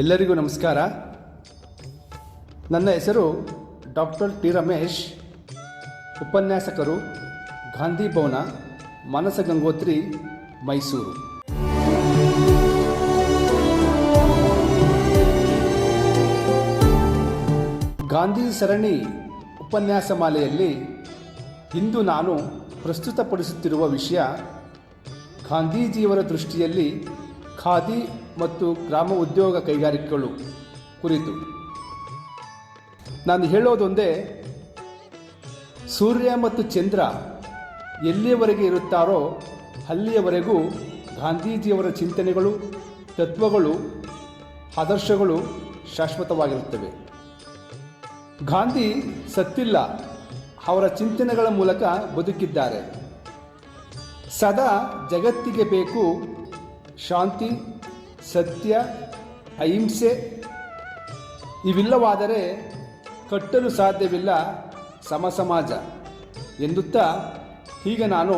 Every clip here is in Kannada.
ಎಲ್ಲರಿಗೂ ನಮಸ್ಕಾರ. ನನ್ನ ಹೆಸರು ಡಾಕ್ಟರ್ ಟಿ ರಮೇಶ್. ಉಪನ್ಯಾಸಕರು ಗಾಂಧಿ ಭವನ, ಮಾನಸ ಗಂಗೋತ್ರಿ, ಮೈಸೂರು. ಗಾಂಧಿ ಸರಣಿ ಉಪನ್ಯಾಸ ಮಾಲೆಯಲ್ಲಿ ಇಂದು ನಾನು ಪ್ರಸ್ತುತಪಡಿಸುತ್ತಿರುವ ವಿಷಯ ಗಾಂಧೀಜಿಯವರ ದೃಷ್ಟಿಯಲ್ಲಿ ಖಾದಿ ಮತ್ತು ಗ್ರಾಮ ಉದ್ಯೋಗ ಕೈಗಾರಿಕೆಗಳು ಕುರಿತು. ನಾನು ಹೇಳೋದೊಂದೇ, ಸೂರ್ಯ ಮತ್ತು ಚಂದ್ರ ಎಲ್ಲಿಯವರೆಗೆ ಇರುತ್ತಾರೋ ಅಲ್ಲಿಯವರೆಗೂ ಗಾಂಧೀಜಿಯವರ ಚಿಂತನೆಗಳು, ತತ್ವಗಳು, ಆದರ್ಶಗಳು ಶಾಶ್ವತವಾಗಿರುತ್ತವೆ. ಗಾಂಧಿ ಸತ್ತಿಲ್ಲ, ಅವರ ಚಿಂತನೆಗಳ ಮೂಲಕ ಬದುಕಿದ್ದಾರೆ. ಸದಾ ಜಗತ್ತಿಗೆ ಬೇಕು ಶಾಂತಿ ಸತ್ಯ, ಅಹಿಂಸೆ ಇವಿಲ್ಲವಾದರೆ ಕಟ್ಟಲು ಸಾಧ್ಯವಿಲ್ಲ ಸಮಸಮಾಜ ಎಂದುತ್ತಾ ಈಗ ನಾನು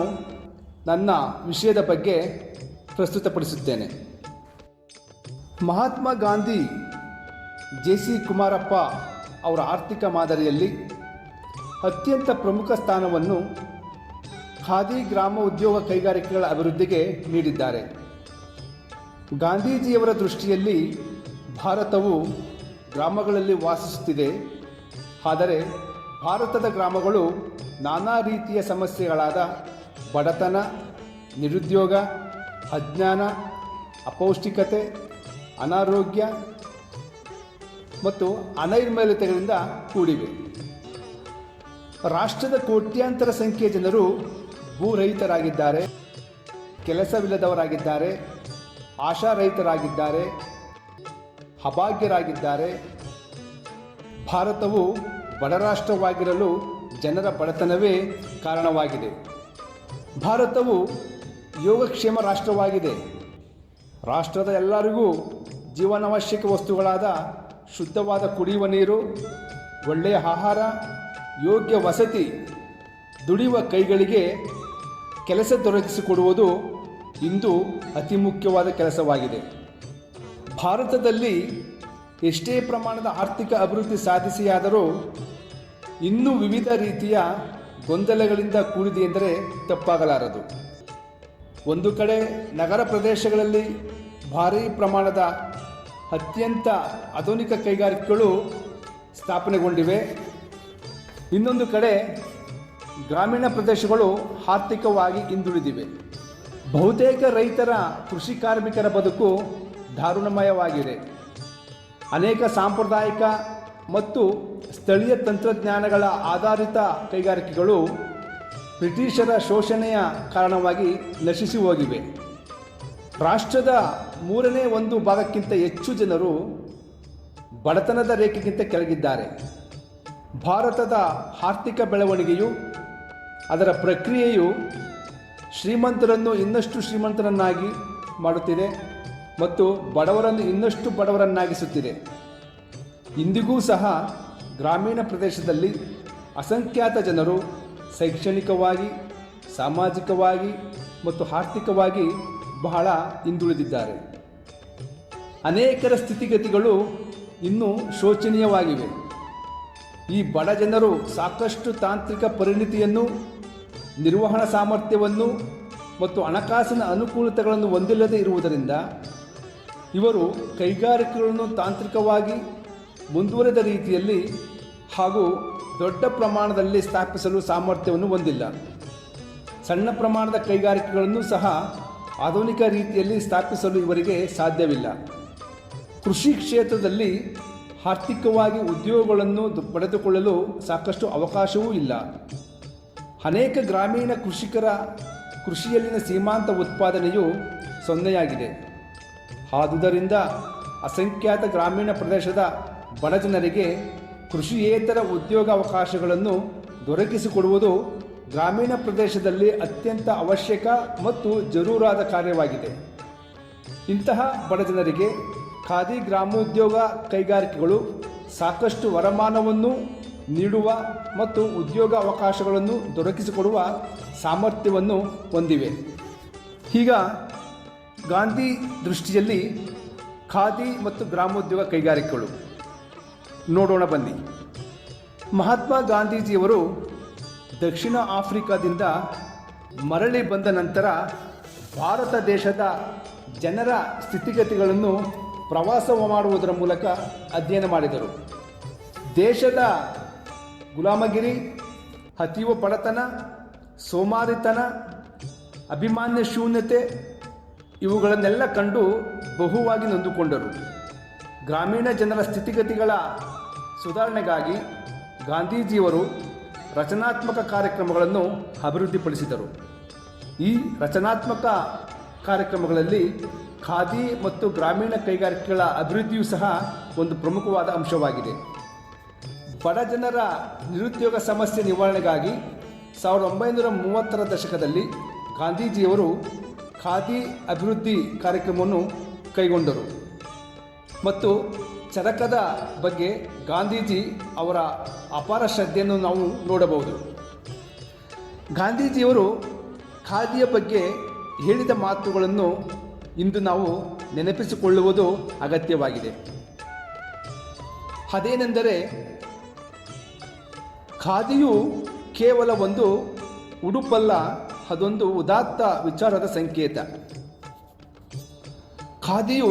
ನನ್ನ ವಿಷಯದ ಬಗ್ಗೆ ಪ್ರಸ್ತುತಪಡಿಸುತ್ತೇನೆ. ಮಹಾತ್ಮ ಗಾಂಧಿ, ಜೆ ಸಿ ಕುಮಾರಪ್ಪ ಅವರ ಆರ್ಥಿಕ ಮಾದರಿಯಲ್ಲಿ ಅತ್ಯಂತ ಪ್ರಮುಖ ಸ್ಥಾನವನ್ನು ಖಾದಿ ಗ್ರಾಮ ಉದ್ಯೋಗ ಕೈಗಾರಿಕೆಗಳ ಅಭಿವೃದ್ಧಿಗೆ ನೀಡಿದ್ದಾರೆ. ಗಾಂಧೀಜಿಯವರ ದೃಷ್ಟಿಯಲ್ಲಿ ಭಾರತವು ಗ್ರಾಮಗಳಲ್ಲಿ ವಾಸಿಸುತ್ತಿದೆ. ಆದರೆ ಭಾರತದ ಗ್ರಾಮಗಳು ನಾನಾ ರೀತಿಯ ಸಮಸ್ಯೆಗಳಾದ ಬಡತನ, ನಿರುದ್ಯೋಗ, ಅಜ್ಞಾನ, ಅಪೌಷ್ಟಿಕತೆ, ಅನಾರೋಗ್ಯ ಮತ್ತು ಅನೈರ್ಮಲ್ಯತೆಗಳಿಂದ ಕೂಡಿವೆ. ರಾಷ್ಟ್ರದ ಕೋಟ್ಯಾಂತರ ಸಂಖ್ಯೆಯ ಜನರು ಭೂರಹಿತರಾಗಿದ್ದಾರೆ ಕೆಲಸವಿಲ್ಲದವರಾಗಿದ್ದಾರೆ ಆಶಾರಹಿತರಾಗಿದ್ದಾರೆ, ಅಭಾಗ್ಯರಾಗಿದ್ದಾರೆ. ಭಾರತವು ಬಡ ರಾಷ್ಟ್ರವಾಗಿರಲು ಜನರ ಬಡತನವೇ ಕಾರಣವಾಗಿದೆ. ಭಾರತವು ಯೋಗಕ್ಷೇಮ ರಾಷ್ಟ್ರವಾಗಿದೆ. ರಾಷ್ಟ್ರದ ಎಲ್ಲರಿಗೂ ಜೀವನಾವಶ್ಯಕ ವಸ್ತುಗಳಾದ ಶುದ್ಧವಾದ ಕುಡಿಯುವ ನೀರು, ಒಳ್ಳೆಯ ಆಹಾರ, ಯೋಗ್ಯ ವಸತಿ, ದುಡಿಯುವ ಕೈಗಳಿಗೆ ಕೆಲಸ ದೊರಕಿಸಿಕೊಡುವುದು ಇಂದು ಅತಿ ಮುಖ್ಯವಾದ ಕೆಲಸವಾಗಿದೆ. ಭಾರತದಲ್ಲಿ ಎಷ್ಟೇ ಪ್ರಮಾಣದ ಆರ್ಥಿಕ ಅಭಿವೃದ್ಧಿ ಸಾಧಿಸಿಯಾದರೂ ಇನ್ನೂ ವಿವಿಧ ರೀತಿಯ ಗೊಂದಲಗಳಿಂದ ಕೂಡಿದೆ ಎಂದರೆ ತಪ್ಪಾಗಲಾರದು. ಒಂದು ಕಡೆ ನಗರ ಪ್ರದೇಶಗಳಲ್ಲಿ ಭಾರೀ ಪ್ರಮಾಣದ ಅತ್ಯಂತ ಆಧುನಿಕ ಕೈಗಾರಿಕೆಗಳು ಸ್ಥಾಪನೆಗೊಂಡಿವೆ. ಇನ್ನೊಂದು ಕಡೆ ಗ್ರಾಮೀಣ ಪ್ರದೇಶಗಳು ಆರ್ಥಿಕವಾಗಿ ಹಿಂದುಳಿದಿವೆ. ಬಹುತೇಕ ರೈತರ ಕೃಷಿ ಕಾರ್ಮಿಕರ ಬದುಕು ದಾರುಣಮಯವಾಗಿದೆ. ಅನೇಕ ಸಾಂಪ್ರದಾಯಿಕ ಮತ್ತು ಸ್ಥಳೀಯ ತಂತ್ರಜ್ಞಾನಗಳ ಆಧಾರಿತ ಕೈಗಾರಿಕೆಗಳು ಬ್ರಿಟಿಷರ ಶೋಷಣೆಯ ಕಾರಣವಾಗಿ ನಶಿಸಿ ಹೋಗಿವೆ. ರಾಷ್ಟ್ರದ ಮೂರನೇ ಒಂದು ಭಾಗಕ್ಕಿಂತ ಹೆಚ್ಚು ಜನರು ಬಡತನದ ರೇಖೆಗಿಂತ ಕೆಳಗಿದ್ದಾರೆ. ಭಾರತದ ಆರ್ಥಿಕ ಬೆಳವಣಿಗೆಯು ಅದರ ಪ್ರಕ್ರಿಯೆಯು ಶ್ರೀಮಂತರನ್ನು ಇನ್ನಷ್ಟು ಶ್ರೀಮಂತರನ್ನಾಗಿ ಮಾಡುತ್ತಿದೆ ಮತ್ತು ಬಡವರನ್ನು ಇನ್ನಷ್ಟು ಬಡವರನ್ನಾಗಿಸುತ್ತಿದೆ. ಇಂದಿಗೂ ಸಹ ಗ್ರಾಮೀಣ ಪ್ರದೇಶದಲ್ಲಿ ಅಸಂಖ್ಯಾತ ಜನರು ಶೈಕ್ಷಣಿಕವಾಗಿ, ಸಾಮಾಜಿಕವಾಗಿ ಮತ್ತು ಆರ್ಥಿಕವಾಗಿ ಬಹಳ ಹಿಂದುಳಿದಿದ್ದಾರೆ. ಅನೇಕರ ಸ್ಥಿತಿಗತಿಗಳು ಇನ್ನೂ ಶೋಚನೀಯವಾಗಿವೆ. ಈ ಬಡ ಜನರು ಸಾಕಷ್ಟು ತಾಂತ್ರಿಕ ಪರಿಣಿತಿಯನ್ನು ನಿರ್ವಹಣಾ ಸಾಮರ್ಥ್ಯವನ್ನು ಮತ್ತು ಹಣಕಾಸಿನ ಅನುಕೂಲತೆಗಳನ್ನು ಹೊಂದಿಲ್ಲದೆ ಇರುವುದರಿಂದ ಇವರು ಕೈಗಾರಿಕೆಗಳನ್ನು ತಾಂತ್ರಿಕವಾಗಿ ಮುಂದುವರೆದ ರೀತಿಯಲ್ಲಿ ಹಾಗೂ ದೊಡ್ಡ ಪ್ರಮಾಣದಲ್ಲಿ ಸ್ಥಾಪಿಸಲು ಸಾಮರ್ಥ್ಯವನ್ನು ಹೊಂದಿಲ್ಲ. ಸಣ್ಣ ಪ್ರಮಾಣದ ಕೈಗಾರಿಕೆಗಳನ್ನು ಸಹ ಆಧುನಿಕ ರೀತಿಯಲ್ಲಿ ಸ್ಥಾಪಿಸಲು ಇವರಿಗೆ ಸಾಧ್ಯವಿಲ್ಲ. ಕೃಷಿ ಕ್ಷೇತ್ರದಲ್ಲಿ ಆರ್ಥಿಕವಾಗಿ ಉದ್ಯೋಗಗಳನ್ನು ಪಡೆದುಕೊಳ್ಳಲು ಸಾಕಷ್ಟು ಅವಕಾಶವೂ ಇಲ್ಲ. ಅನೇಕ ಗ್ರಾಮೀಣ ಕೃಷಿಕರ ಕೃಷಿಯಲ್ಲಿನ ಸೀಮಾಂತ ಉತ್ಪಾದನೆಯು ಸೊನ್ನೆಯಾಗಿದೆ. ಆದುದರಿಂದ ಅಸಂಖ್ಯಾತ ಗ್ರಾಮೀಣ ಪ್ರದೇಶದ ಬಡಜನರಿಗೆ ಕೃಷಿಯೇತರ ಉದ್ಯೋಗಾವಕಾಶಗಳನ್ನು ದೊರಕಿಸಿಕೊಡುವುದು ಗ್ರಾಮೀಣ ಪ್ರದೇಶದಲ್ಲಿ ಅತ್ಯಂತ ಅವಶ್ಯಕ ಮತ್ತು ಜರೂರಾದ ಕಾರ್ಯವಾಗಿದೆ. ಇಂತಹ ಬಡಜನರಿಗೆ ಖಾದಿ ಗ್ರಾಮೋದ್ಯೋಗ ಕೈಗಾರಿಕೆಗಳು ಸಾಕಷ್ಟು ವರಮಾನವನ್ನು ನೀಡುವ ಮತ್ತು ಉದ್ಯೋಗ ಅವಕಾಶಗಳನ್ನು ದೊರಕಿಸಿಕೊಡುವ ಸಾಮರ್ಥ್ಯವನ್ನು ಹೊಂದಿವೆ. ಈಗ ಗಾಂಧಿ ದೃಷ್ಟಿಯಲ್ಲಿ ಖಾದಿ ಮತ್ತು ಗ್ರಾಮೋದ್ಯೋಗ ಕೈಗಾರಿಕೆಗಳು. ನೋಡೋಣ ಬನ್ನಿ. ಮಹಾತ್ಮ ಗಾಂಧೀಜಿಯವರು ದಕ್ಷಿಣ ಆಫ್ರಿಕಾದಿಂದ ಮರಳಿ ಬಂದ ನಂತರ ಭಾರತ ದೇಶದ ಜನರ ಸ್ಥಿತಿಗತಿಗಳನ್ನು ಪ್ರವಾಸ ಮಾಡುವುದರ ಮೂಲಕ ಅಧ್ಯಯನ ಮಾಡಿದರು. ದೇಶದ ಗುಲಾಮಗಿರಿ ಅತೀವ ಬಡತನ ಸೋಮಾರಿತನ, ಅಭಿಮಾನ್ಯ ಶೂನ್ಯತೆ, ಇವುಗಳನ್ನೆಲ್ಲ ಕಂಡು ಬಹುವಾಗಿ ನೊಂದುಕೊಂಡರು. ಗ್ರಾಮೀಣ ಜನರ ಸ್ಥಿತಿಗತಿಗಳ ಸುಧಾರಣೆಗಾಗಿ ಗಾಂಧೀಜಿಯವರು ರಚನಾತ್ಮಕ ಕಾರ್ಯಕ್ರಮಗಳನ್ನು ಅಭಿವೃದ್ಧಿಪಡಿಸಿದರು. ಈ ರಚನಾತ್ಮಕ ಕಾರ್ಯಕ್ರಮಗಳಲ್ಲಿ ಖಾದಿ ಮತ್ತು ಗ್ರಾಮೀಣ ಕೈಗಾರಿಕೆಗಳ ಅಭಿವೃದ್ಧಿಯೂ ಸಹ ಒಂದು ಪ್ರಮುಖವಾದ ಅಂಶವಾಗಿದೆ. ಬಡ ಜನರ ನಿರುದ್ಯೋಗ ಸಮಸ್ಯೆ ನಿವಾರಣೆಗಾಗಿ ಸಾವಿರದ ಒಂಬೈನೂರ ಮೂವತ್ತರ ದಶಕದಲ್ಲಿ ಗಾಂಧೀಜಿಯವರು ಖಾದಿ ಅಭಿವೃದ್ಧಿ ಕಾರ್ಯಕ್ರಮವನ್ನು ಕೈಗೊಂಡರು. ಮತ್ತು ಚರಕದ ಬಗ್ಗೆ ಗಾಂಧೀಜಿ ಅವರ ಅಪಾರ ಶ್ರದ್ಧೆಯನ್ನು ನಾವು ನೋಡಬಹುದು. ಗಾಂಧೀಜಿಯವರು ಖಾದಿಯ ಬಗ್ಗೆ ಹೇಳಿದ ಮಾತುಗಳನ್ನು ಇಂದು ನಾವು ನೆನಪಿಸಿಕೊಳ್ಳುವುದು ಅಗತ್ಯವಾಗಿದೆ. ಅದೇನೆಂದರೆ ಖಾದಿಯು ಕೇವಲ ಒಂದು ಉಡುಪಲ್ಲ, ಅದೊಂದು ಉದಾತ್ತ ವಿಚಾರದ ಸಂಕೇತ. ಖಾದಿಯು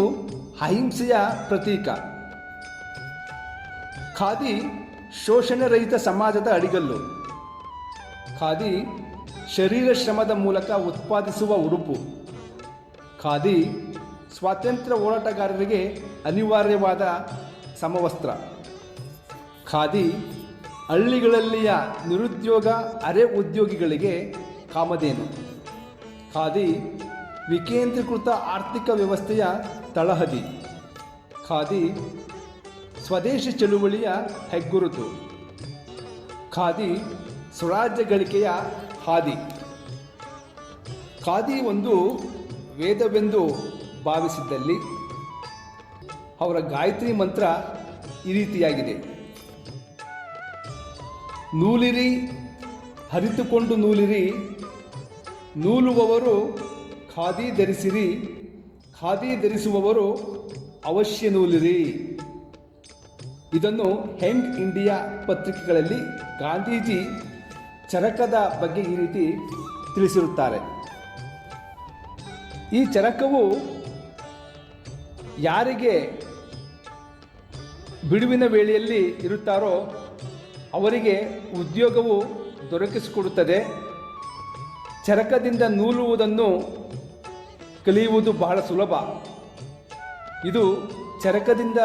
ಅಹಿಂಸೆಯ ಪ್ರತೀಕ. ಖಾದಿ ಶೋಷಣೆರಹಿತ ಸಮಾಜದ ಅಡಿಗಲ್ಲು. ಖಾದಿ ಶರೀರ ಶ್ರಮದ ಮೂಲಕ ಉತ್ಪಾದಿಸುವ ಉಡುಪು. ಖಾದಿ ಸ್ವಾತಂತ್ರ್ಯ ಹೋರಾಟಗಾರರಿಗೆ ಅನಿವಾರ್ಯವಾದ ಸಮವಸ್ತ್ರ. ಖಾದಿ ಹಳ್ಳಿಗಳಲ್ಲಿಯ ನಿರುದ್ಯೋಗ ಅರೆ ಉದ್ಯೋಗಿಗಳಿಗೆ ಕಾಮಧೇನು. ಖಾದಿ, ವಿಕೇಂದ್ರೀಕೃತ ಆರ್ಥಿಕ ವ್ಯವಸ್ಥೆಯ ತಳಹದಿ. ಖಾದಿ, ಸ್ವದೇಶಿ ಚಳುವಳಿಯ ಹೆಗ್ಗುರುತು. ಖಾದಿ, ಸ್ವರಾಜ್ಯ ಗಳಿಕೆಯ ಹಾದಿ. ಖಾದಿ ಒಂದು ವೇದವೆಂದು ಭಾವಿಸಿದ್ದಲ್ಲಿ ಅವರ ಗಾಯತ್ರಿ ಮಂತ್ರ ಈ ರೀತಿಯಾಗಿದೆ. ನೂಲಿರಿ, ಹರಿತುಕೊಂಡು ನೂಲಿರಿ, ನೂಲುವವರು ಖಾದಿ ಧರಿಸಿರಿ, ಖಾದಿ ಧರಿಸುವವರು ಅವಶ್ಯ ನೂಲಿರಿ. ಇದನ್ನು ಹೆಂಗ್ ಇಂಡಿಯಾ ಪತ್ರಿಕೆಗಳಲ್ಲಿ ಗಾಂಧೀಜಿ ಚರಕದ ಬಗ್ಗೆ ಈ ರೀತಿ ತಿಳಿಸಿರುತ್ತಾರೆ. ಈ ಚರಕವು ಯಾರಿಗೆ ಬಿಡುವಿನ ವೇಳೆಯಲ್ಲಿ ಇರುತ್ತಾರೋ ಅವರಿಗೆ ಉದ್ಯೋಗವು ದೊರಕಿಸಿಕೊಡುತ್ತದೆ. ಚರಕದಿಂದ ನೂಲುವುದನ್ನು ಕಲಿಯುವುದು ಬಹಳ ಸುಲಭ. ಇದು ಚರಕದಿಂದ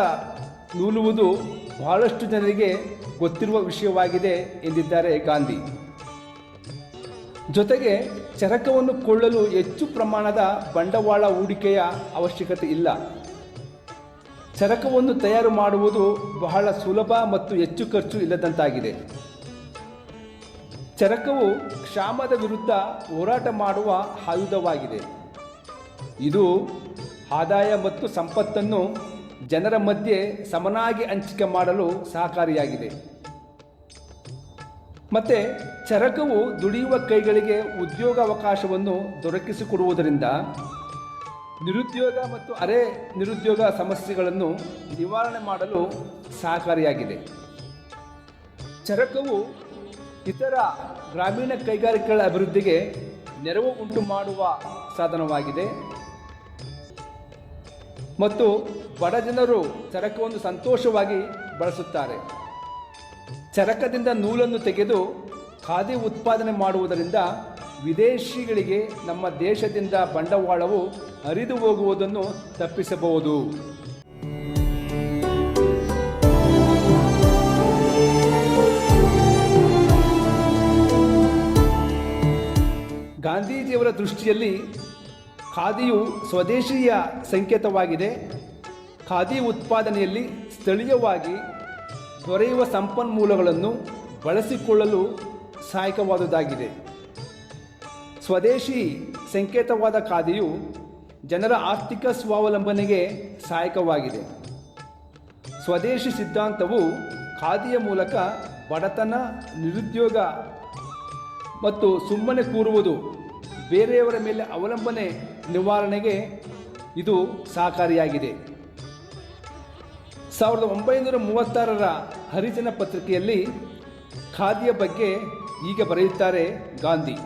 ನೂಲುವುದು ಬಹಳಷ್ಟು ಜನರಿಗೆ ಗೊತ್ತಿರುವ ವಿಷಯವಾಗಿದೆ ಎಂದಿದ್ದಾರೆ ಗಾಂಧಿ. ಜೊತೆಗೆ ಚರಕವನ್ನು ಕೊಳ್ಳಲು ಹೆಚ್ಚು ಪ್ರಮಾಣದ ಬಂಡವಾಳ ಹೂಡಿಕೆಯ ಅವಶ್ಯಕತೆ ಇಲ್ಲ. ಚರಕವನ್ನು ತಯಾರು ಮಾಡುವುದು ಬಹಳ ಸುಲಭ ಮತ್ತು ಹೆಚ್ಚು ಖರ್ಚು ಇಲ್ಲದಂತಾಗಿದೆ. ಚರಕವು ಕ್ಷಾಮದ ವಿರುದ್ಧ ಹೋರಾಟ ಮಾಡುವ ಆಯುಧವಾಗಿದೆ. ಇದು ಆದಾಯ ಮತ್ತು ಸಂಪತ್ತನ್ನು ಜನರ ಮಧ್ಯೆ ಸಮನಾಗಿ ಹಂಚಿಕೆ ಮಾಡಲು ಸಹಕಾರಿಯಾಗಿದೆ. ಮತ್ತು ಚರಕವು ದುಡಿಯುವ ಕೈಗಳಿಗೆ ಉದ್ಯೋಗಾವಕಾಶವನ್ನು ದೊರಕಿಸಿಕೊಡುವುದರಿಂದ ನಿರುದ್ಯೋಗ ಮತ್ತು ಅರೆ ನಿರುದ್ಯೋಗ ಸಮಸ್ಯೆಗಳನ್ನು ನಿವಾರಣೆ ಮಾಡಲು ಸಹಕಾರಿಯಾಗಿದೆ. ಚರಕವು ಇತರ ಗ್ರಾಮೀಣ ಕೈಗಾರಿಕೆಗಳ ಅಭಿವೃದ್ಧಿಗೆ ನೆರವು ಉಂಟು ಮಾಡುವ ಸಾಧನವಾಗಿದೆ. ಮತ್ತು ಬಡ ಜನರು ಚರಕವನ್ನು ಸಂತೋಷವಾಗಿ ಬಳಸುತ್ತಾರೆ. ಚರಕದಿಂದ ನೂಲನ್ನು ತೆಗೆದು ಖಾದಿ ಉತ್ಪಾದನೆ ಮಾಡುವುದರಿಂದ ವಿದೇಶಿಗಳಿಗೆ ನಮ್ಮ ದೇಶದಿಂದ ಬಂಡವಾಳವು ಹರಿದು ಹೋಗುವುದನ್ನು ತಪ್ಪಿಸಬಹುದು. ಗಾಂಧೀಜಿಯವರ ದೃಷ್ಟಿಯಲ್ಲಿ ಖಾದಿಯು ಸ್ವದೇಶಿಯ ಸಂಕೇತವಾಗಿದೆ. ಖಾದಿ ಉತ್ಪಾದನೆಯಲ್ಲಿ ಸ್ಥಳೀಯವಾಗಿ ದೊರೆಯುವ ಸಂಪನ್ಮೂಲಗಳನ್ನು ಬಳಸಿಕೊಳ್ಳಲು ಸಹಾಯಕವಾದುದಾಗಿದೆ. ಸ್ವದೇಶಿ ಸಂಕೇತವಾದ ಖಾದಿಯು ಜನರ ಆರ್ಥಿಕ ಸ್ವಾವಲಂಬನೆಗೆ ಸಹಾಯಕವಾಗಿದೆ. ಸ್ವದೇಶಿ ಸಿದ್ಧಾಂತವು ಖಾದಿಯ ಮೂಲಕ ಬಡತನ, ನಿರುದ್ಯೋಗ ಮತ್ತು ಸುಮ್ಮನೆ ಕೂರುವುದು, ಬೇರೆಯವರ ಮೇಲೆ ಅವಲಂಬನೆ ನಿವಾರಣೆಗೆ ಇದು ಸಹಕಾರಿಯಾಗಿದೆ. ಸಾವಿರದ ಒಂಬೈನೂರ ಮೂವತ್ತಾರರ ಹರಿಜನ ಪತ್ರಿಕೆಯಲ್ಲಿ ಖಾದಿಯ ಬಗ್ಗೆ ಈಗ ಬರೆಯುತ್ತಾರೆ ಗಾಂಧಿ.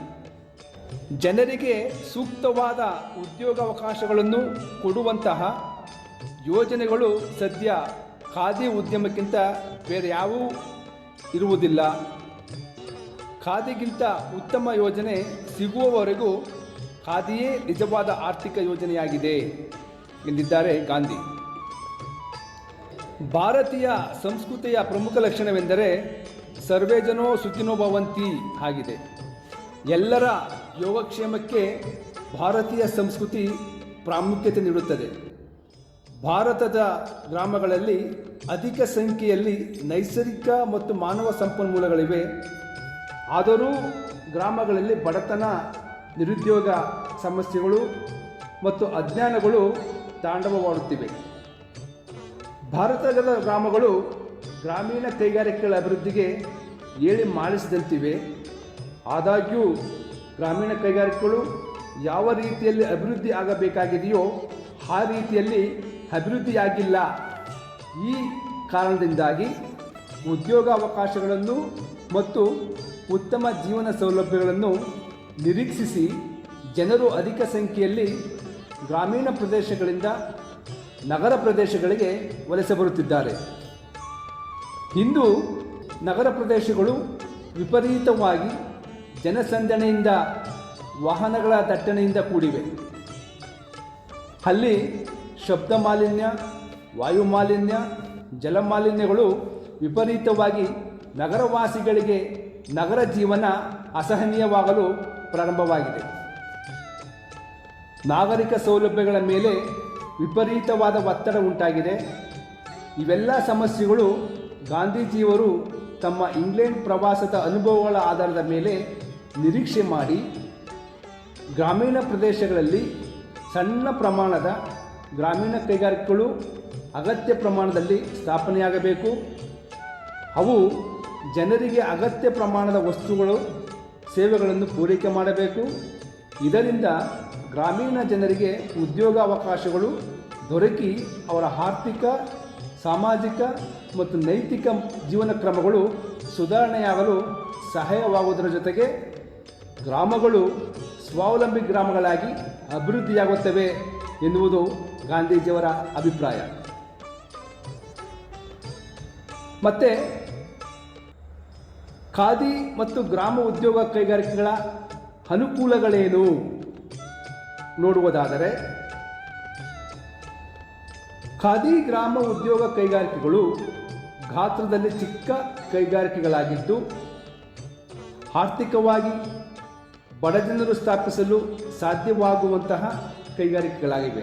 ಜನರಿಗೆ ಸೂಕ್ತವಾದ ಉದ್ಯೋಗಾವಕಾಶಗಳನ್ನು ಕೊಡುವಂತಹ ಯೋಜನೆಗಳು ಸದ್ಯ ಖಾದಿ ಉದ್ಯಮಕ್ಕಿಂತ ಬೇರೆ ಯಾವೂ ಇರುವುದಿಲ್ಲ. ಖಾದಿಗಿಂತ ಉತ್ತಮ ಯೋಜನೆ ಸಿಗುವವರೆಗೂ ಖಾದಿಯೇ ನಿಜವಾದ ಆರ್ಥಿಕ ಯೋಜನೆಯಾಗಿದೆ ಎಂದಿದ್ದಾರೆ ಗಾಂಧಿ. ಭಾರತೀಯ ಸಂಸ್ಕೃತಿಯ ಪ್ರಮುಖ ಲಕ್ಷಣವೆಂದರೆ ಸರ್ವೇ ಜನೋ ಭವಂತಿ ಆಗಿದೆ. ಎಲ್ಲರ ಯೋಗಕ್ಷೇಮಕ್ಕೆ ಭಾರತೀಯ ಸಂಸ್ಕೃತಿ ಪ್ರಾಮುಖ್ಯತೆ ನೀಡುತ್ತದೆ. ಭಾರತದ ಗ್ರಾಮಗಳಲ್ಲಿ ಅಧಿಕ ಸಂಖ್ಯೆಯಲ್ಲಿ ನೈಸರ್ಗಿಕ ಮತ್ತು ಮಾನವ ಸಂಪನ್ಮೂಲಗಳಿವೆ. ಆದರೂ ಗ್ರಾಮಗಳಲ್ಲಿ ಬಡತನ, ನಿರುದ್ಯೋಗ ಸಮಸ್ಯೆಗಳು ಮತ್ತು ಅಜ್ಞಾನಗಳು ತಾಂಡವವಾಡುತ್ತಿವೆ. ಭಾರತದ ಗ್ರಾಮಗಳು ಗ್ರಾಮೀಣ ಕೈಗಾರಿಕೆಗಳ ಅಭಿವೃದ್ಧಿಗೆ ಏಳಿ ಮಾಡಿಸಿದಂತಿವೆ ಆದಾಗ್ಯೂ ಗ್ರಾಮೀಣ ಕೈಗಾರಿಕೆಗಳು ಯಾವ ರೀತಿಯಲ್ಲಿ ಅಭಿವೃದ್ಧಿ ಆಗಬೇಕಾಗಿದೆಯೋ ಆ ರೀತಿಯಲ್ಲಿ ಅಭಿವೃದ್ಧಿಯಾಗಿಲ್ಲ. ಈ ಕಾರಣದಿಂದಾಗಿ ಉದ್ಯೋಗಾವಕಾಶಗಳನ್ನು ಮತ್ತು ಉತ್ತಮ ಜೀವನ ಸೌಲಭ್ಯಗಳನ್ನು ನಿರೀಕ್ಷಿಸಿ ಜನರು ಅಧಿಕ ಸಂಖ್ಯೆಯಲ್ಲಿ ಗ್ರಾಮೀಣ ಪ್ರದೇಶಗಳಿಂದ ನಗರ ಪ್ರದೇಶಗಳಿಗೆ ವಲಸೆ ಬರುತ್ತಿದ್ದಾರೆ. ಇಂದು ನಗರ ಪ್ರದೇಶಗಳು ವಿಪರೀತವಾಗಿ ಜನಸಂದಣಿಯಿಂದ ವಾಹನಗಳ ದಟ್ಟಣೆಯಿಂದ ಕೂಡಿವೆ. ಅಲ್ಲಿ ಶಬ್ದ ಮಾಲಿನ್ಯ, ವಾಯು ಮಾಲಿನ್ಯ ಜಲಮಾಲಿನ್ಯಗಳು ವಿಪರೀತವಾಗಿ ನಗರವಾಸಿಗಳಿಗೆ ನಗರ ಜೀವನ ಅಸಹನೀಯವಾಗಲು ಪ್ರಾರಂಭವಾಗಿದೆ. ನಾಗರಿಕ ಸೌಲಭ್ಯಗಳ ಮೇಲೆ ವಿಪರೀತವಾದ ಒತ್ತಡ ಉಂಟಾಗಿದೆ. ಇವೆಲ್ಲ ಸಮಸ್ಯೆಗಳು ಗಾಂಧೀಜಿಯವರು ತಮ್ಮ ಇಂಗ್ಲೆಂಡ್ ಪ್ರವಾಸದ ಅನುಭವಗಳ ಆಧಾರದ ಮೇಲೆ ನಿರೀಕ್ಷೆ ಮಾಡಿ ಗ್ರಾಮೀಣ ಪ್ರದೇಶಗಳಲ್ಲಿ ಸಣ್ಣ ಪ್ರಮಾಣದ ಗ್ರಾಮೀಣ ಕೈಗಾರಿಕೆಗಳು ಅಗತ್ಯ ಪ್ರಮಾಣದಲ್ಲಿ ಸ್ಥಾಪನೆಯಾಗಬೇಕು. ಅವು ಜನರಿಗೆ ಅಗತ್ಯ ಪ್ರಮಾಣದ ವಸ್ತುಗಳು, ಸೇವೆಗಳನ್ನು ಪೂರೈಕೆ ಮಾಡಬೇಕು. ಇದರಿಂದ ಗ್ರಾಮೀಣ ಜನರಿಗೆ ಉದ್ಯೋಗಾವಕಾಶಗಳು ದೊರಕಿ ಅವರ ಆರ್ಥಿಕ, ಸಾಮಾಜಿಕ ಮತ್ತು ನೈತಿಕ ಜೀವನ ಕ್ರಮಗಳು ಸುಧಾರಣೆಯಾಗಲು ಸಹಾಯವಾಗುವುದರ ಜೊತೆಗೆ ಗ್ರಾಮಗಳು ಸ್ವಾವಲಂಬಿ ಗ್ರಾಮಗಳಾಗಿ ಅಭಿವೃದ್ಧಿಯಾಗುತ್ತವೆ ಎನ್ನುವುದು ಗಾಂಧೀಜಿಯವರ ಅಭಿಪ್ರಾಯ. ಮತ್ತು ಖಾದಿ ಮತ್ತು ಗ್ರಾಮ ಉದ್ಯೋಗ ಕೈಗಾರಿಕೆಗಳ ಅನುಕೂಲಗಳೇನು? ನೋಡುವುದಾದರೆ, ಖಾದಿ ಗ್ರಾಮ ಉದ್ಯೋಗ ಕೈಗಾರಿಕೆಗಳು ಗಾತ್ರದಲ್ಲಿ ಚಿಕ್ಕ ಕೈಗಾರಿಕೆಗಳಾಗಿದ್ದು, ಆರ್ಥಿಕವಾಗಿ ಬಡಜನರು ಸ್ಥಾಪಿಸಲು ಸಾಧ್ಯವಾಗುವಂತಹ ಕೈಗಾರಿಕೆಗಳಾಗಿವೆ.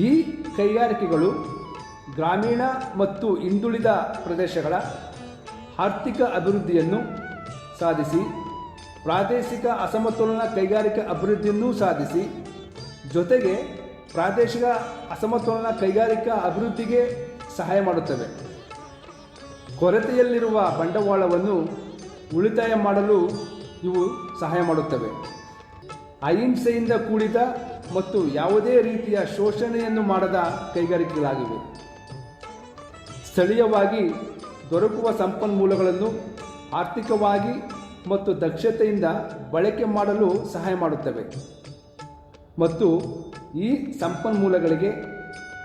ಈ ಕೈಗಾರಿಕೆಗಳು ಗ್ರಾಮೀಣ ಮತ್ತು ಹಿಂದುಳಿದ ಪ್ರದೇಶಗಳ ಆರ್ಥಿಕ ಅಭಿವೃದ್ಧಿಯನ್ನು ಸಾಧಿಸಿ, ಪ್ರಾದೇಶಿಕ ಅಸಮತೋಲನ ಕೈಗಾರಿಕಾ ಅಭಿವೃದ್ಧಿಯನ್ನೂ ಸಾಧಿಸಿ, ಜೊತೆಗೆ ಪ್ರಾದೇಶಿಕ ಅಸಮತೋಲನ ಕೈಗಾರಿಕಾ ಅಭಿವೃದ್ಧಿಗೆ ಸಹಾಯ ಮಾಡುತ್ತವೆ. ಕೊರತೆಯಲ್ಲಿರುವ ಬಂಡವಾಳವನ್ನು ಉಳಿತಾಯ ಮಾಡಲು ಇವು ಸಹಾಯ ಮಾಡುತ್ತವೆ. ಅಹಿಂಸೆಯಿಂದ ಕೂಡಿದ ಮತ್ತು ಯಾವುದೇ ರೀತಿಯ ಶೋಷಣೆಯನ್ನು ಮಾಡದ ಕೈಗಾರಿಕೆಗಳಾಗಿವೆ. ಸ್ಥಳೀಯವಾಗಿ ದೊರಕುವ ಸಂಪನ್ಮೂಲಗಳನ್ನು ಆರ್ಥಿಕವಾಗಿ ಮತ್ತು ದಕ್ಷತೆಯಿಂದ ಬಳಕೆ ಮಾಡಲು ಸಹಾಯ ಮಾಡುತ್ತವೆ. ಮತ್ತು ಈ ಸಂಪನ್ಮೂಲಗಳಿಗೆ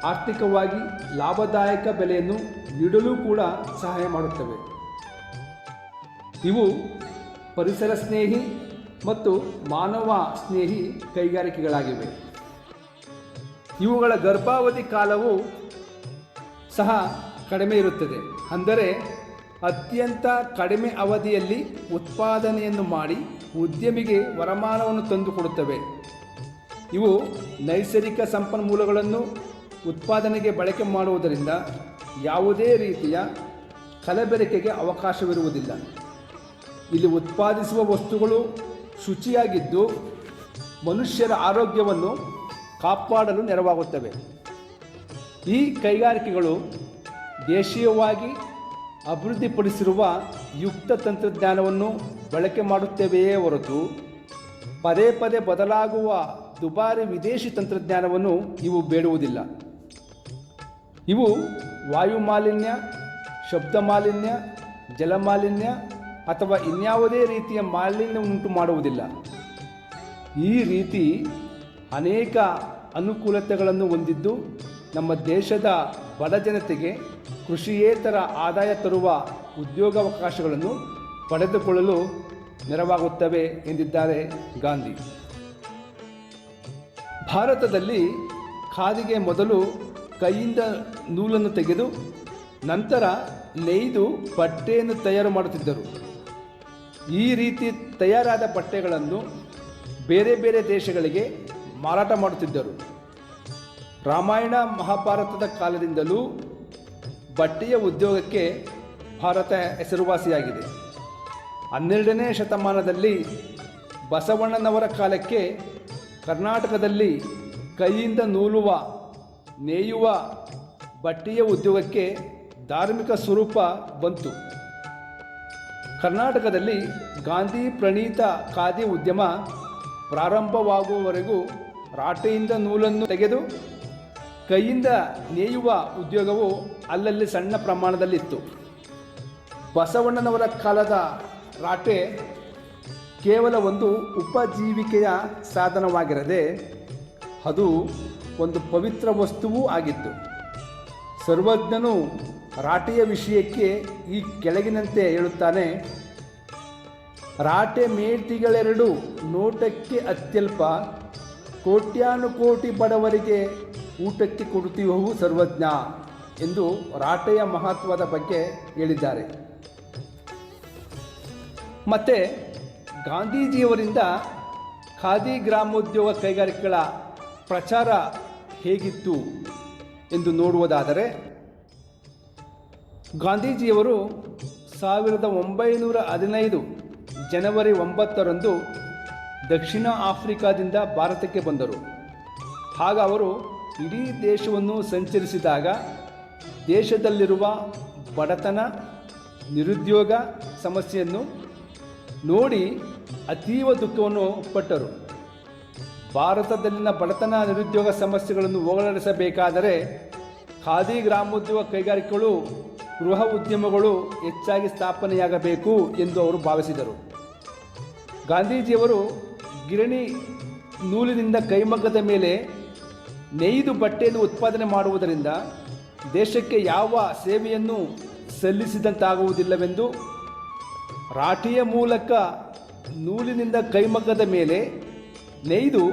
ಆರ್ಥಿಕವಾಗಿ ಲಾಭದಾಯಕ ಬೆಲೆಯನ್ನು ನೀಡಲು ಕೂಡ ಸಹಾಯ ಮಾಡುತ್ತವೆ. ಇವು ಪರಿಸರ ಸ್ನೇಹಿ ಮತ್ತು ಮಾನವ ಸ್ನೇಹಿ ಕೈಗಾರಿಕೆಗಳಾಗಿವೆ. ಇವುಗಳ ಗರ್ಭಾವಧಿ ಕಾಲವು ಸಹ ಕಡಿಮೆ ಇರುತ್ತದೆ. ಅಂದರೆ ಅತ್ಯಂತ ಕಡಿಮೆ ಅವಧಿಯಲ್ಲಿ ಉತ್ಪಾದನೆಯನ್ನು ಮಾಡಿ ಉದ್ಯಮಿಗೆ ವರಮಾನವನ್ನು ತಂದುಕೊಡುತ್ತವೆ. ಇವು ನೈಸರ್ಗಿಕ ಸಂಪನ್ಮೂಲಗಳನ್ನು ಉತ್ಪಾದನೆಗೆ ಬಳಕೆ ಮಾಡುವುದರಿಂದ ಯಾವುದೇ ರೀತಿಯ ಕಲಬೆರಕೆಗೆ ಅವಕಾಶವಿರುವುದಿಲ್ಲ. ಇಲ್ಲಿ ಉತ್ಪಾದಿಸುವ ವಸ್ತುಗಳು ಶುಚಿಯಾಗಿದ್ದು ಮನುಷ್ಯರ ಆರೋಗ್ಯವನ್ನು ಕಾಪಾಡಲು ನೆರವಾಗುತ್ತವೆ. ಈ ಕೈಗಾರಿಕೆಗಳು ದೇಶೀಯವಾಗಿ ಅಭಿವೃದ್ಧಿಪಡಿಸಿರುವ ಯುಕ್ತ ತಂತ್ರಜ್ಞಾನವನ್ನು ಬಳಕೆ ಮಾಡುತ್ತವೆಯೇ ಹೊರತು ಪದೇ ಪದೇ ಬದಲಾಗುವ ದುಬಾರಿ ವಿದೇಶಿ ತಂತ್ರಜ್ಞಾನವನ್ನು ಇವು ಬೇಡುವುದಿಲ್ಲ. ಇವು ವಾಯು ಮಾಲಿನ್ಯ ಶಬ್ದ ಮಾಲಿನ್ಯ ಜಲಮಾಲಿನ್ಯ ಅಥವಾ ಇನ್ಯಾವುದೇ ರೀತಿಯ ಮಾಲಿನ್ಯ ಉಂಟು ಮಾಡುವುದಿಲ್ಲ. ಈ ರೀತಿ ಅನೇಕ ಅನುಕೂಲತೆಗಳನ್ನು ಹೊಂದಿದ್ದು ನಮ್ಮ ದೇಶದ ಬಡ ಜನತೆಗೆ ಕೃಷಿಯೇತರ ಆದಾಯ ತರುವ ಉದ್ಯೋಗಾವಕಾಶಗಳನ್ನು ಪಡೆದುಕೊಳ್ಳಲು ನೆರವಾಗುತ್ತವೆ ಎಂದಿದ್ದಾರೆ ಗಾಂಧಿ. ಭಾರತದಲ್ಲಿ ಖಾದಿಗೆ ಮೊದಲು ಕೈಯಿಂದ ನೂಲನ್ನು ತೆಗೆದು ನಂತರ ನೇಯ್ದು ಬಟ್ಟೆಯನ್ನು ತಯಾರು ಮಾಡುತ್ತಿದ್ದರು. ಈ ರೀತಿ ತಯಾರಾದ ಬಟ್ಟೆಗಳನ್ನು ಬೇರೆ ಬೇರೆ ದೇಶಗಳಿಗೆ ಮಾರಾಟ ಮಾಡುತ್ತಿದ್ದರು. ರಾಮಾಯಣ ಮಹಾಭಾರತದ ಕಾಲದಿಂದಲೂ ಬಟ್ಟೆಯ ಉದ್ಯೋಗಕ್ಕೆ ಭಾರತ ಹೆಸರುವಾಸಿಯಾಗಿದೆ. ಹನ್ನೆರಡನೇ ಶತಮಾನದಲ್ಲಿ ಬಸವಣ್ಣನವರ ಕಾಲಕ್ಕೆ ಕರ್ನಾಟಕದಲ್ಲಿ ಕೈಯಿಂದ ನೂಲುವ, ನೇಯುವ ಬಟ್ಟೆಯ ಉದ್ಯೋಗಕ್ಕೆ ಧಾರ್ಮಿಕ ಸ್ವರೂಪ ಬಂತು. ಕರ್ನಾಟಕದಲ್ಲಿ ಗಾಂಧಿ ಪ್ರಣೀತ ಖಾದಿ ಉದ್ಯಮ ಪ್ರಾರಂಭವಾಗುವವರೆಗೂ ರಾಟೆಯಿಂದ ನೂಲನ್ನು ತೆಗೆದು ಕೈಯಿಂದ ನೇಯುವ ಉದ್ಯೋಗವು ಅಲ್ಲಲ್ಲಿ ಸಣ್ಣ ಪ್ರಮಾಣದಲ್ಲಿತ್ತು. ಬಸವಣ್ಣನವರ ಕಾಲದ ರಾಟೆ ಕೇವಲ ಒಂದು ಉಪಜೀವಿಕೆಯ ಸಾಧನವಾಗಿರದೆ ಅದು ಒಂದು ಪವಿತ್ರ ವಸ್ತುವೂ ಆಗಿತ್ತು. ಸರ್ವಜ್ಞನು ರಾಟೆಯ ವಿಷಯಕ್ಕೆ ಈ ಕೆಳಗಿನಂತೆ ಹೇಳುತ್ತಾನೆ, ರಾಟೆ ಮೇಟಿಗಳೆರಡು ನೋಟಕ್ಕೆ ಅತ್ಯಲ್ಪ, ಕೋಟ್ಯಾನುಕೋಟಿ ಬಡವರಿಗೆ ಊಟಕ್ಕೆ ಕೊಡುತ್ತಿರುವವು ಸರ್ವಜ್ಞ ಎಂದು ರಾಟೆಯ ಮಹತ್ವದ ಬಗ್ಗೆ ಹೇಳಿದ್ದಾರೆ. ಮತ್ತು, ಗಾಂಧೀಜಿಯವರಿಂದ ಖಾದಿ ಗ್ರಾಮೋದ್ಯೋಗ ಕೈಗಾರಿಕೆಗಳ ಪ್ರಚಾರ ಹೇಗಿತ್ತು ಎಂದು ನೋಡುವುದಾದರೆ ಗಾಂಧೀಜಿಯವರು ಸಾವಿರದ ಒಂಬೈನೂರ ಹದಿನೈದು ಜನವರಿ ಒಂಬತ್ತರಂದು ದಕ್ಷಿಣ ಆಫ್ರಿಕಾದಿಂದ ಭಾರತಕ್ಕೆ ಬಂದರು. ಆಗ ಅವರು ಇಡೀ ದೇಶವನ್ನು ಸಂಚರಿಸಿದಾಗ ದೇಶದಲ್ಲಿರುವ ಬಡತನ, ನಿರುದ್ಯೋಗ ಸಮಸ್ಯೆಯನ್ನು ನೋಡಿ ಅತೀವ ದುಃಖವನ್ನು ಪಟ್ಟರು. ಭಾರತದಲ್ಲಿನ ಬಡತನ, ನಿರುದ್ಯೋಗ ಸಮಸ್ಯೆಗಳನ್ನು ಹೋಗಲಾಡಿಸಬೇಕಾದರೆ ಖಾದಿ ಗ್ರಾಮೋದ್ಯೋಗ ಕೈಗಾರಿಕೆಗಳು ಗೃಹ ಉದ್ಯಮಗಳು ಹೆಚ್ಚಾಗಿ ಸ್ಥಾಪನೆಯಾಗಬೇಕು ಎಂದು ಅವರು ಭಾವಿಸಿದರು. ಗಾಂಧೀಜಿಯವರು ಗಿರಣಿ ನೂಲಿನಿಂದ ಕೈಮಗ್ಗದ ಮೇಲೆ ನೇಯ್ದು ಬಟ್ಟೆಯನ್ನು ಉತ್ಪಾದನೆ ಮಾಡುವುದರಿಂದ ದೇಶಕ್ಕೆ ಯಾವ ಸೇವೆಯನ್ನು ಸಲ್ಲಿಸಿದಂತಾಗುವುದಿಲ್ಲವೆಂದು ರಾಠಿಯ ಮೂಲಕ ನೂಲಿನಿಂದ ಕೈಮಗ್ಗದ ಮೇಲೆ ನೇಯ್ದು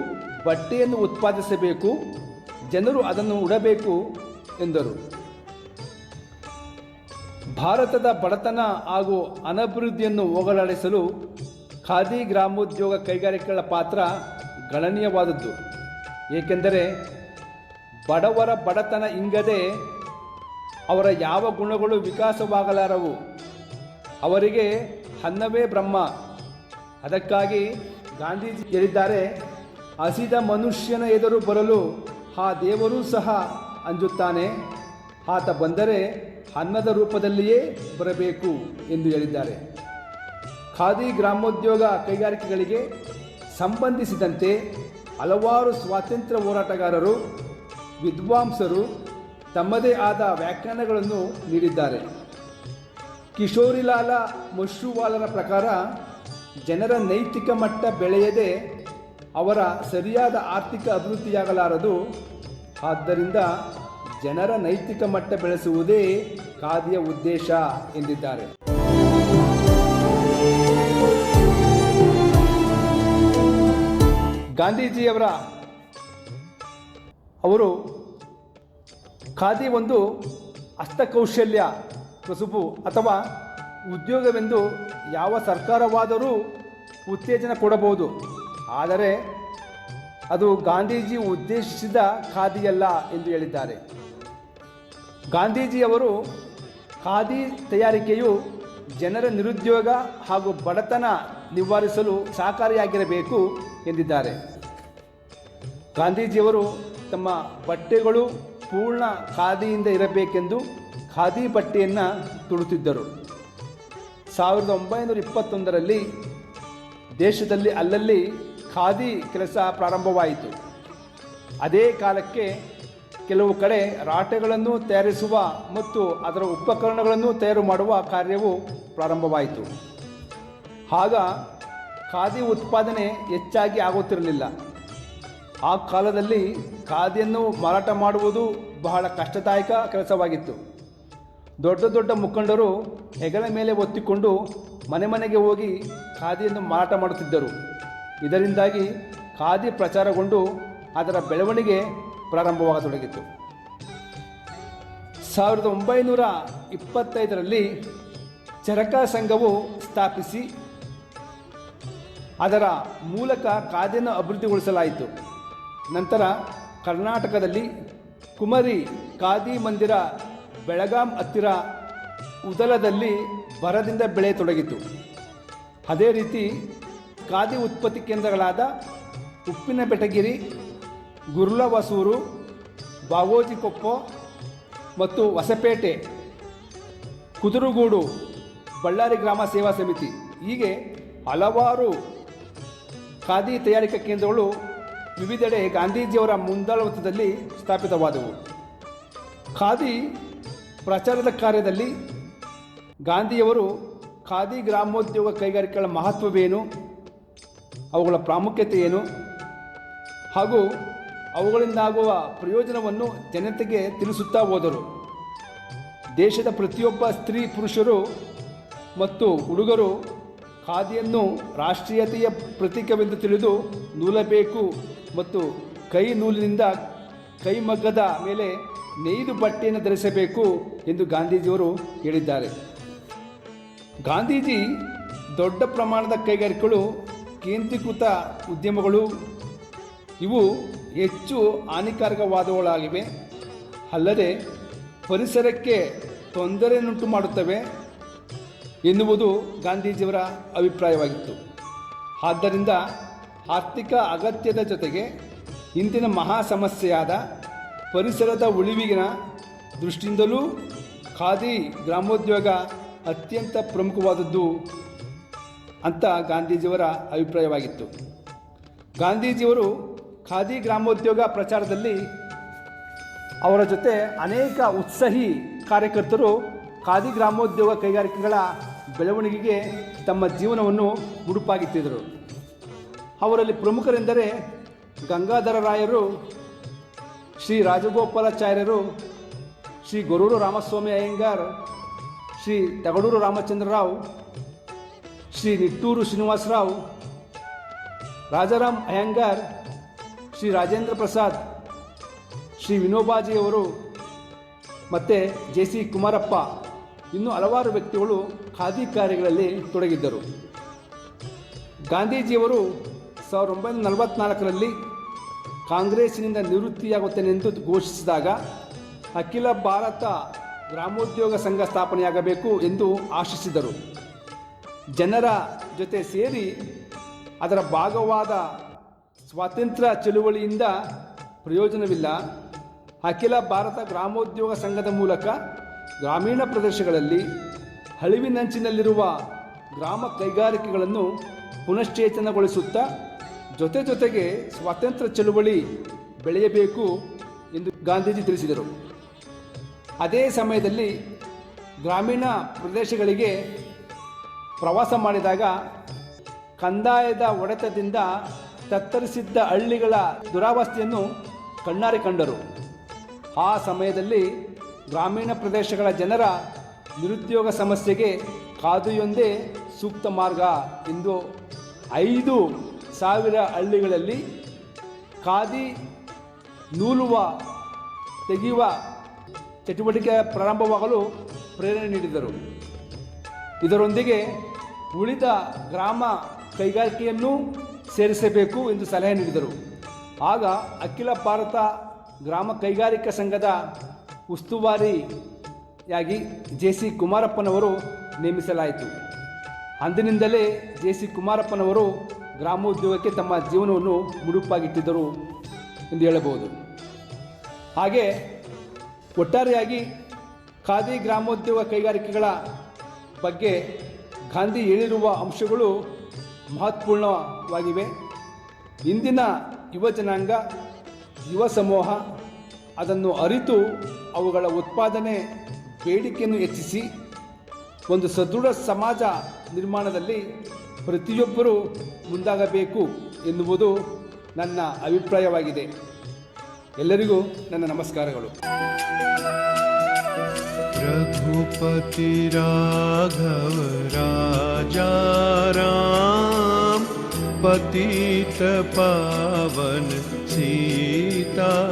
ಬಟ್ಟೆಯನ್ನು ಉತ್ಪಾದಿಸಬೇಕು, ಜನರು ಅದನ್ನು ಉಡಬೇಕು ಎಂದರು. ಭಾರತದ ಬಡತನ ಹಾಗೂ ಅನಭಿವೃದ್ಧಿಯನ್ನು ಹೋಗಲಾಡಿಸಲು ಖಾದಿ ಗ್ರಾಮೋದ್ಯೋಗ ಕೈಗಾರಿಕೆಗಳ ಪಾತ್ರ ಗಣನೀಯವಾದದ್ದು. ಏಕೆಂದರೆ ಬಡವರ ಬಡತನ ಇಂಗದೆ ಅವರ ಯಾವ ಗುಣಗಳು ವಿಕಾಸವಾಗಲಾರವು? ಅವರಿಗೆ ಅನ್ನವೇ ಬ್ರಹ್ಮ. ಅದಕ್ಕಾಗಿ ಗಾಂಧೀಜಿ ಹೇಳಿದ್ದಾರೆ, ಹಸಿದ ಮನುಷ್ಯನ ಎದುರು ಬರಲು ಆ ದೇವರೂ ಸಹ ಅಂಜುತ್ತಾನೆ. ಆತ ಬಂದರೆ ಅನ್ನದ ರೂಪದಲ್ಲಿಯೇ ಬರಬೇಕು ಎಂದು ಹೇಳಿದ್ದಾರೆ. ಖಾದಿ ಗ್ರಾಮೋದ್ಯೋಗ ಕೈಗಾರಿಕೆಗಳಿಗೆ ಸಂಬಂಧಿಸಿದಂತೆ ಹಲವಾರು ಸ್ವಾತಂತ್ರ್ಯ ಹೋರಾಟಗಾರರು, ವಿದ್ವಾಂಸರು ತಮ್ಮದೇ ಆದ ವ್ಯಾಖ್ಯಾನಗಳನ್ನು ನೀಡಿದ್ದಾರೆ. ಕಿಶೋರಿಲಾಲ ಮುಶ್ರುವಾಲರ ಪ್ರಕಾರ ಜನರ ನೈತಿಕ ಮಟ್ಟ ಬೆಳೆಯದೆ ಅವರ ಸರಿಯಾದ ಆರ್ಥಿಕ ಅಭಿವೃದ್ಧಿಯಾಗಲಾರದು. ಆದ್ದರಿಂದ ಜನರ ನೈತಿಕ ಮಟ್ಟ ಬೆಳೆಸುವುದೇ ಖಾದಿಯ ಉದ್ದೇಶ ಎಂದಿದ್ದಾರೆ. ಗಾಂಧೀಜಿಯವರ ಅವರು ಖಾದಿ ಒಂದು ಹಸ್ತಕೌಶಲ್ಯ ಕಸುಬು ಅಥವಾ ಉದ್ಯೋಗವೆಂದು ಯಾವ ಸರ್ಕಾರವಾದರೂ ಉತ್ತೇಜನ ಕೊಡಬಹುದು. ಆದರೆ ಅದು ಗಾಂಧೀಜಿ ಉದ್ದೇಶಿಸಿದ ಖಾದಿಯಲ್ಲ ಎಂದು ಹೇಳಿದ್ದಾರೆ. ಗಾಂಧೀಜಿಯವರು ಖಾದಿ ತಯಾರಿಕೆಯು ಜನರ ನಿರುದ್ಯೋಗ ಹಾಗೂ ಬಡತನ ನಿವಾರಿಸಲು ಸಹಕಾರಿಯಾಗಿರಬೇಕು ಎಂದಿದ್ದಾರೆ. ಗಾಂಧೀಜಿಯವರು ತಮ್ಮ ಬಟ್ಟೆಗಳು ಪೂರ್ಣ ಖಾದಿಯಿಂದ ಇರಬೇಕೆಂದು ಖಾದಿ ಬಟ್ಟೆಯನ್ನು ತುಳುತ್ತಿದ್ದರು. ಸಾವಿರದ ಒಂಬೈನೂರ ಇಪ್ಪತ್ತೊಂದರಲ್ಲಿ ದೇಶದಲ್ಲಿ ಅಲ್ಲಲ್ಲಿ ಖಾದಿ ಕೆಲಸ ಪ್ರಾರಂಭವಾಯಿತು. ಅದೇ ಕಾಲಕ್ಕೆ ಕೆಲವು ಕಡೆ ರಾಟೆಗಳನ್ನು ತಯಾರಿಸುವ ಮತ್ತು ಅದರ ಉಪಕರಣಗಳನ್ನು ತಯಾರು ಮಾಡುವ ಕಾರ್ಯವು ಪ್ರಾರಂಭವಾಯಿತು. ಆಗ ಖಾದಿ ಉತ್ಪಾದನೆ ಹೆಚ್ಚಾಗಿ ಆಗುತ್ತಿರಲಿಲ್ಲ. ಆ ಕಾಲದಲ್ಲಿ ಖಾದಿಯನ್ನು ಮಾರಾಟ ಮಾಡುವುದು ಬಹಳ ಕಷ್ಟದಾಯಕ ಕೆಲಸವಾಗಿತ್ತು. ದೊಡ್ಡ ದೊಡ್ಡ ಮುಖಂಡರು ಹೆಗಲ ಮೇಲೆ ಒತ್ತಿಕೊಂಡು ಮನೆ ಮನೆಗೆ ಹೋಗಿ ಖಾದಿಯನ್ನು ಮಾರಾಟ ಮಾಡುತ್ತಿದ್ದರು. ಇದರಿಂದಾಗಿ ಖಾದಿ ಪ್ರಚಾರಗೊಂಡು ಅದರ ಬೆಳವಣಿಗೆ ಪ್ರಾರಂಭವಾಗತೊಡಗಿತು. ಸಾವಿರದ ಒಂಬೈನೂರ ಇಪ್ಪತ್ತೈದರಲ್ಲಿ ಚರಕ ಸಂಘವು ಸ್ಥಾಪಿಸಿ ಅದರ ಮೂಲಕ ಖಾದಿಯನ್ನು ಅಭಿವೃದ್ಧಿಗೊಳಿಸಲಾಯಿತು. ನಂತರ ಕರ್ನಾಟಕದಲ್ಲಿ ಕುಮರಿ ಖಾದಿ ಮಂದಿರ ಬೆಳಗಾಂ ಹತ್ತಿರ ಉದಲದಲ್ಲಿ ಬರದಿಂದ ಬೆಳೆಯತೊಡಗಿತು. ಅದೇ ರೀತಿ ಖಾದಿ ಉತ್ಪತ್ತಿ ಕೇಂದ್ರಗಳಾದ ಉಪ್ಪಿನ ಬೆಟಗಿರಿ ಗುರ್ಲವಸೂರು ಬಾವೋಜಿಕೊಪ್ಪ ಮತ್ತು ಹೊಸಪೇಟೆ, ಕುದುರುಗೂಡು, ಬಳ್ಳಾರಿ ಗ್ರಾಮ ಸೇವಾ ಸಮಿತಿ. ಹೀಗೆ ಹಲವಾರು ಖಾದಿ ತಯಾರಿಕಾ ಕೇಂದ್ರಗಳು ವಿವಿಧೆಡೆ ಗಾಂಧೀಜಿಯವರ ಮುಂದಾಳತ್ವದಲ್ಲಿ ಸ್ಥಾಪಿತವಾದವು. ಖಾದಿ ಪ್ರಚಾರದ ಕಾರ್ಯದಲ್ಲಿ ಗಾಂಧಿಯವರು ಖಾದಿ ಗ್ರಾಮೋದ್ಯೋಗ ಕೈಗಾರಿಕೆಗಳ ಮಹತ್ವವೇನು, ಅವುಗಳ ಪ್ರಾಮುಖ್ಯತೆ ಏನು, ಹಾಗೂ ಅವುಗಳಿಂದಾಗುವ ಪ್ರಯೋಜನವನ್ನು ಜನತೆಗೆ ತಿಳಿಸುತ್ತಾ ಹೋದರು. ದೇಶದ ಪ್ರತಿಯೊಬ್ಬ ಸ್ತ್ರೀ ಪುರುಷರು ಮತ್ತು ಹುಡುಗರು ಖಾದಿಯನ್ನು ರಾಷ್ಟ್ರೀಯತೆಯ ಪ್ರತೀಕವೆಂದು ತಿಳಿದು ನೂಲಬೇಕು ಮತ್ತು ಕೈ ನೂಲಿನಿಂದ ಕೈಮಗ್ಗದ ಮೇಲೆ ನೇಯ್ದು ಬಟ್ಟೆಯನ್ನು ಧರಿಸಬೇಕು ಎಂದು ಗಾಂಧೀಜಿಯವರು ಹೇಳಿದ್ದಾರೆ. ಗಾಂಧೀಜಿ ದೊಡ್ಡ ಪ್ರಮಾಣದ ಕೈಗಾರಿಕೆಗಳು ಕೇಂದ್ರೀಕೃತ ಉದ್ಯಮಗಳು. ಇವು ಹೆಚ್ಚು ಹಾನಿಕಾರಕವಾದವುಗಳಾಗಿವೆ. ಅಲ್ಲದೆ ಪರಿಸರಕ್ಕೆ ತೊಂದರೆಯನ್ನುಂಟು ಮಾಡುತ್ತವೆ ಎನ್ನುವುದು ಗಾಂಧೀಜಿಯವರ ಅಭಿಪ್ರಾಯವಾಗಿತ್ತು. ಆದ್ದರಿಂದ ಆರ್ಥಿಕ ಅಗತ್ಯದ ಜೊತೆಗೆ ಇಂದಿನ ಮಹಾ ಸಮಸ್ಯೆಯಾದ ಪರಿಸರದ ಉಳಿವಿನ ದೃಷ್ಟಿಯಿಂದಲೂ ಖಾದಿ ಗ್ರಾಮೋದ್ಯೋಗ ಅತ್ಯಂತ ಪ್ರಮುಖವಾದದ್ದು ಅಂತ ಗಾಂಧೀಜಿಯವರ ಅಭಿಪ್ರಾಯವಾಗಿತ್ತು. ಗಾಂಧೀಜಿಯವರು ಖಾದಿ ಗ್ರಾಮೋದ್ಯೋಗ ಪ್ರಚಾರದಲ್ಲಿ ಅವರ ಜೊತೆ ಅನೇಕ ಉತ್ಸಾಹಿ ಕಾರ್ಯಕರ್ತರು ಖಾದಿ ಗ್ರಾಮೋದ್ಯೋಗ ಕೈಗಾರಿಕೆಗಳ ಬೆಳವಣಿಗೆಗೆ ತಮ್ಮ ಜೀವನವನ್ನು ಮುಡುಪಾಗಿತ್ತಿದ್ದರು ಅವರಲ್ಲಿ ಪ್ರಮುಖರೆಂದರೆ ಗಂಗಾಧರ ರಾಯರು, ಶ್ರೀ ರಾಜಗೋಪಾಲಾಚಾರ್ಯರು, ಶ್ರೀ ಗೊರೂರು ರಾಮಸ್ವಾಮಿ ಅಯ್ಯಂಗಾರ್, ಶ್ರೀ ತಗಡೂರು ರಾಮಚಂದ್ರರಾವ್ ಶ್ರೀ ನಿಟ್ಟೂರು ಶ್ರೀನಿವಾಸರಾವ್ ರಾಜಾರಾಮ್ ಅಯ್ಯಂಗಾರ್ ಶ್ರೀ ರಾಜೇಂದ್ರ ಪ್ರಸಾದ್, ಶ್ರೀ ವಿನೋಬಾಜಿಯವರು ಮತ್ತು ಜೆ ಸಿ ಕುಮಾರಪ್ಪ, ಇನ್ನೂ ಹಲವಾರು ವ್ಯಕ್ತಿಗಳು ಖಾದಿ ಕಾರ್ಯಗಳಲ್ಲಿ ತೊಡಗಿದ್ದರು. ಗಾಂಧೀಜಿಯವರು ಸಾವಿರದ ಒಂಬೈನೂರ ನಲವತ್ನಾಲ್ಕರಲ್ಲಿ ಕಾಂಗ್ರೆಸ್ಸಿನಿಂದ ನಿವೃತ್ತಿಯಾಗುತ್ತೇನೆಂದು ಘೋಷಿಸಿದಾಗ, ಅಖಿಲ ಭಾರತ ಗ್ರಾಮೋದ್ಯೋಗ ಸಂಘ ಸ್ಥಾಪನೆಯಾಗಬೇಕು ಎಂದು ಆಶಿಸಿದರು. ಜನರ ಜೊತೆ ಸೇರಿ ಅದರ ಭಾಗವಾದ ಸ್ವಾತಂತ್ರ್ಯ ಚಳುವಳಿಯಿಂದ ಪ್ರಯೋಜನವಿಲ್ಲ. ಅಖಿಲ ಭಾರತ ಗ್ರಾಮೋದ್ಯೋಗ ಸಂಘದ ಮೂಲಕ ಗ್ರಾಮೀಣ ಪ್ರದೇಶಗಳಲ್ಲಿ ಅಳಿವಿನಂಚಿನಲ್ಲಿರುವ ಗ್ರಾಮ ಕೈಗಾರಿಕೆಗಳನ್ನು ಪುನಶ್ಚೇತನಗೊಳಿಸುತ್ತಾ ಜೊತೆ ಜೊತೆಗೆ ಸ್ವಾತಂತ್ರ್ಯ ಚಳುವಳಿ ಬೆಳೆಯಬೇಕು ಎಂದು ಗಾಂಧೀಜಿ ತಿಳಿಸಿದರು. ಅದೇ ಸಮಯದಲ್ಲಿ ಗ್ರಾಮೀಣ ಪ್ರದೇಶಗಳಿಗೆ ಪ್ರವಾಸ ಮಾಡಿದಾಗ ಕಂದಾಯದ ಹೊಡೆತದಿಂದ ತತ್ತರಿಸಿದ್ದ ಹಳ್ಳಿಗಳ ದುರಾವಸ್ಥೆಯನ್ನು ಕಣ್ಣಾರೆ ಕಂಡರು. ಆ ಸಮಯದಲ್ಲಿ ಗ್ರಾಮೀಣ ಪ್ರದೇಶಗಳ ಜನರ ನಿರುದ್ಯೋಗ ಸಮಸ್ಯೆಗೆ ಕಾದುಯೊಂದೇ ಸೂಕ್ತ ಮಾರ್ಗ ಎಂದು ಐದು ಸಾವಿರ ಹಳ್ಳಿಗಳಲ್ಲಿ ಖಾದಿ ನೂಲುವ, ತೆಗೆಯುವ ಚಟುವಟಿಕೆ ಪ್ರಾರಂಭವಾಗಲು ಪ್ರೇರಣೆ ನೀಡಿದರು. ಇದರೊಂದಿಗೆ ಉಳಿದ ಗ್ರಾಮ ಕೈಗಾರಿಕೆಯನ್ನು ಸೇರಿಸಬೇಕು ಎಂದು ಸಲಹೆ ನೀಡಿದರು. ಆಗ ಅಖಿಲ ಭಾರತ ಗ್ರಾಮ ಕೈಗಾರಿಕಾ ಸಂಘದ ಉಸ್ತುವಾರಿಯಾಗಿ ಜೆ ಸಿ ಕುಮಾರಪ್ಪನವರು ನೇಮಿಸಲಾಯಿತು. ಅಂದಿನಿಂದಲೇ ಜೆ ಸಿ ಕುಮಾರಪ್ಪನವರು ಗ್ರಾಮೋದ್ಯೋಗಕ್ಕೆ ತಮ್ಮ ಜೀವನವನ್ನು ಮುಡುಪಾಗಿಟ್ಟಿದ್ದರು ಎಂದು ಹೇಳಬಹುದು. ಹಾಗೆ ಒಟ್ಟಾರೆಯಾಗಿ ಖಾದಿ ಗ್ರಾಮೋದ್ಯೋಗ ಕೈಗಾರಿಕೆಗಳ ಬಗ್ಗೆ ಗಾಂಧಿ ಹೇಳಿರುವ ಅಂಶಗಳು ಮಹತ್ವಪೂರ್ಣವಾಗಿವೆ. ಇಂದಿನ ಯುವಜನಾಂಗ ಯುವ ಸಮೂಹ ಅದನ್ನು ಅರಿತು ಅವುಗಳ ಉತ್ಪಾದನೆ ಬೇಡಿಕೆಯನ್ನು ಹೆಚ್ಚಿಸಿ ಒಂದು ಸದೃಢ ಸಮಾಜ ನಿರ್ಮಾಣದಲ್ಲಿ ಪ್ರತಿಯೊಬ್ಬರೂ ಮುಂದಾಗಬೇಕು ಎನ್ನುವುದು ನನ್ನ ಅಭಿಪ್ರಾಯವಾಗಿದೆ. ಎಲ್ಲರಿಗೂ ನನ್ನ ನಮಸ್ಕಾರಗಳು. ರಘುಪತಿ ರಾಘವ ರಾಜಾರಾಮ. पतित पावन सीताराम